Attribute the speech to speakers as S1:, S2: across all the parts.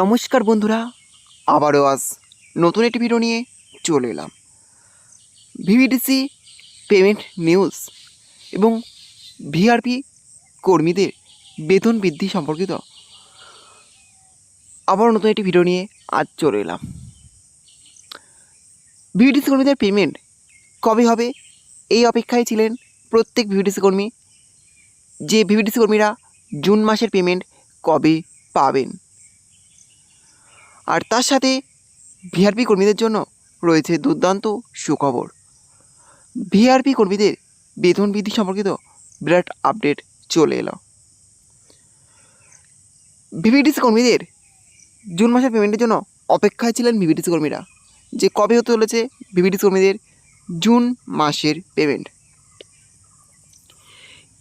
S1: নমস্কার বন্ধুরা, আবারও আজ নতুন একটি ভিডিও নিয়ে চলে এলাম। ভিভিডিসি পেমেন্ট নিউজ এবং ভিআরপি কর্মীদের বেতন বৃদ্ধি সম্পর্কিত আবারও নতুন একটি ভিডিও নিয়ে আজ চলে এলাম। ভিভিডিসি কর্মীদের পেমেন্ট কবে হবে? এই অপেক্ষায় ছিলেন প্রত্যেক ভিভিডিসি কর্মী। যে ভিভিডিসি কর্মীরা জুন মাসের পেমেন্ট কবে পাবেন? আর তার সাথে ভিআরপি কর্মীদের জন্য রয়েছে দুর্দান্ত সুখবর। ভিআরপি কর্মীদের বেতন বৃদ্ধি সম্পর্কিত বিরাট আপডেট চলে এলো। ভিভিডিসি কর্মীদের জুন মাসের পেমেন্টের জন্য অপেক্ষায় ছিলেন ভিভিডিসি কর্মীরা, যে কবে হতে চলেছে ভিভিডিসি কর্মীদের জুন মাসের পেমেন্ট।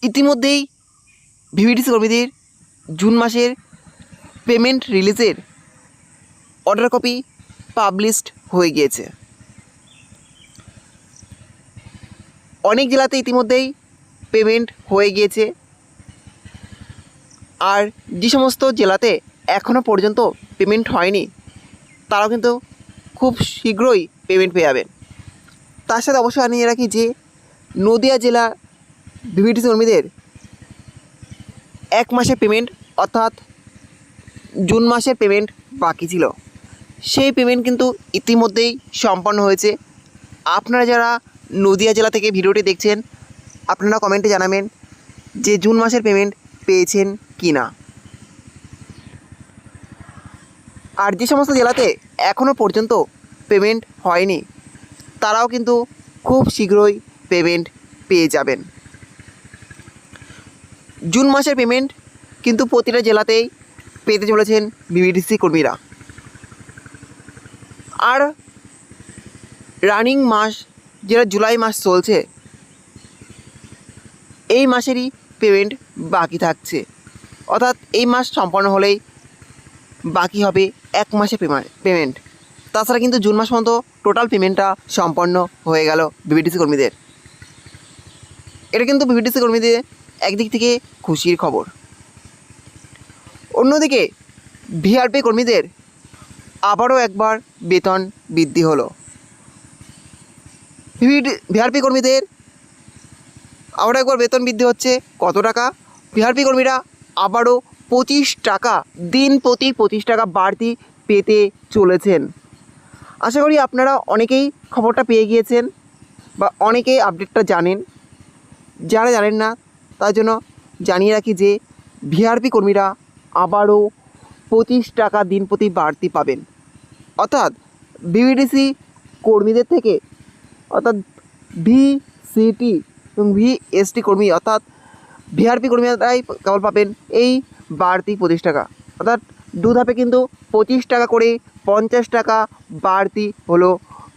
S1: ইতিমধ্যেই ভিভিডিসি কর্মীদের জুন মাসের পেমেন্ট রিলিজের অর্ডার কপি পাবলিশড হয়ে গিয়েছে। অনেক জেলাতে ইতিমধ্যেই পেমেন্ট হয়ে গিয়েছে। আর যে সমস্ত জেলাতে এখনও পর্যন্ত পেমেন্ট হয়নি, তারাও কিন্তু খুব শীঘ্রই পেমেন্ট পেয়ে যাবেন। তার সাথে অবশ্যই জানিয়ে রাখি যে, নদিয়া জেলা ভিভিডিসি কর্মীদের এক মাসের পেমেন্ট, অর্থাৎ জুন মাসের পেমেন্ট বাকি ছিল। সেই পেমেন্ট কিন্তু ইতিমধ্যেই সম্পন্ন হয়েছে। আপনারা যারা নদিয়া জেলা থেকে ভিডিওটি দেখছেন, আপনারা কমেন্টে জানাবেন যে জুন মাসের পেমেন্ট পেয়েছেন কি না আর যে সমস্ত জেলাতে এখনও পর্যন্ত পেমেন্ট হয়নি, তারাও কিন্তু খুব শীঘ্রই পেমেন্ট পেয়ে যাবেন। জুন মাসের পেমেন্ট কিন্তু প্রতিটা জেলাতেই পেতে চলেছেন বিবিডিসি কর্মীরা। আর রানিং মাস যেটা জুলাই মাস চলছে, এই মাসেরই পেমেন্ট বাকি থাকছে। অর্থাৎ এই মাস সম্পন্ন হলেই বাকি হবে এক মাসের পেমেন্ট তাছাড়া কিন্তু জুন মাস পর্যন্ত টোটাল পেমেন্টটা সম্পন্ন হয়ে গেল বিবিডিসি কর্মীদের। এটা কিন্তু বিবিডিসি কর্মীদের একদিক থেকে খুশির খবর। অন্যদিকে ভিআরপি কর্মীদের আবারও একবার বেতন বৃদ্ধি হলো। ভিআরপি কর্মীদের আবারও একবার বেতন বৃদ্ধি হচ্ছে। কত টাকা? ভিআরপি কর্মীরা আবারও পঁচিশ টাকা, দিন প্রতি পঁচিশ টাকা বাড়তি পেতে চলেছেন। আশা করি আপনারা অনেকেই খবরটা পেয়ে গিয়েছেন বা অনেকেই আপডেটটা জানেন। যারা জানেন না, তার জন্য জানিয়ে রাখি যে, ভিআরপি কর্মীরা আবারও পঁচিশ টাকা দিন প্রতি বাড়তি পাবেন। অর্থাৎ বিবিডিসি কর্মীদের থেকে, অর্থাৎ ভিসিটি এবং ভিএসটি কর্মী, অর্থাৎ ভিআরপি কর্মীরাই কেবল পাবেন এই বাড়তি পঁচিশ টাকা। অর্থাৎ দু ধাপে কিন্তু পঁচিশ টাকা করে পঞ্চাশ টাকা বাড়তি হলো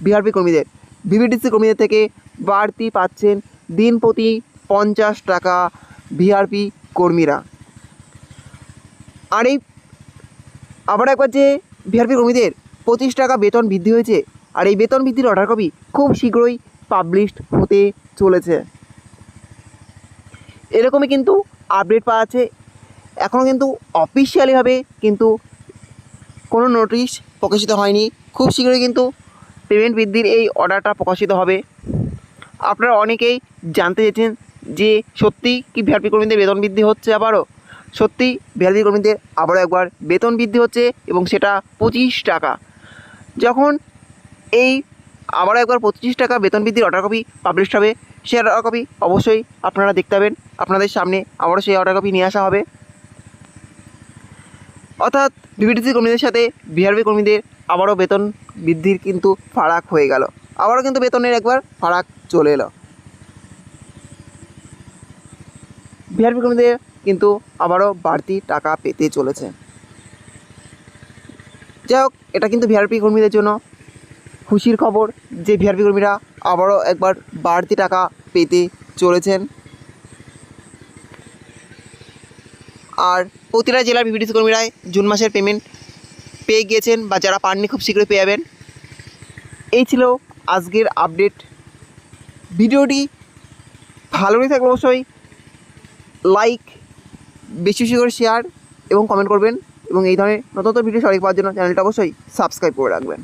S1: ভিআরপি কর্মীদের। ভিভিডিসি কর্মীদের থেকে বাড়তি পাচ্ছেন দিন প্রতি পঞ্চাশ টাকা ভিআরপি কর্মীরা। আর এই, আবার একবার যে ভিআরপি কর্মীদের পঁচিশ টাকা বেতন বৃদ্ধি হয়েছে আর এই বেতন বৃদ্ধির অর্ডার কপি খুব শীঘ্রই পাবলিশড হতে চলেছে। এরকমই কিন্তু আপডেট পাওয়া আছে এখনও কিন্তু অফিসিয়ালিভাবে কিন্তু কোনো নোটিশ প্রকাশিত হয়নি। খুব শীঘ্রই কিন্তু পেমেন্ট বৃদ্ধির এই অর্ডারটা প্রকাশিত হবে। আপনারা অনেকেই জানতে চেয়েছেন যে সত্যি কি ভিআরপি কর্মীদের বেতন বৃদ্ধি হচ্ছে আবারও? সত্যি ভিআরপি কর্মীদের আবারও একবার বেতন বৃদ্ধি হচ্ছে এবং সেটা পঁচিশ টাকা। যখন এই আবারও একবার পঁচিশ টাকা বেতন বৃদ্ধির অর্ডার কপি পাবলিশ হবে, সেই অর্ডার কপি অবশ্যই আপনারা দেখতে পাবেন। আপনাদের সামনে আবারও সেই অর্ডার কপি নিয়ে আসা হবে। অর্থাৎ বিবিডিসি কর্মীদের সাথে বিহারবি কর্মীদের আবারও বেতন বৃদ্ধির কিন্তু ফারাক হয়ে গেল। আবারও কিন্তু বেতনের একবার ফারাক চলে এলো। বিহারবি কর্মীদের কিন্তু আবারও বাড়তি টাকা পেতে চলেছে। যাই হোক, এটা কিন্তু ভিআরপি কর্মীদের জন্য খুশির খবর যে ভিআরপি কর্মীরা আবারও একবার বাড়তি টাকা পেতে চলেছেন। আর প্রতিটা জেলার বিবিডিসি কর্মীরাই জুন মাসের পেমেন্ট পেয়ে গিয়েছেন বা যারা পাননি খুব শীঘ্রই পেয়ে যাবেন। এই ছিল আজকের আপডেট ভিডিওটি ভালো লেগে থাকলে অবশ্যই লাইক বেশি বেশি করে শেয়ার এবং কমেন্ট করবেন। এবং এই ধরনের নতুন ভিডিও সঠিক পাওয়ার জন্য চ্যানেলটা অবশ্যই সাবস্ক্রাইব করে রাখবেন।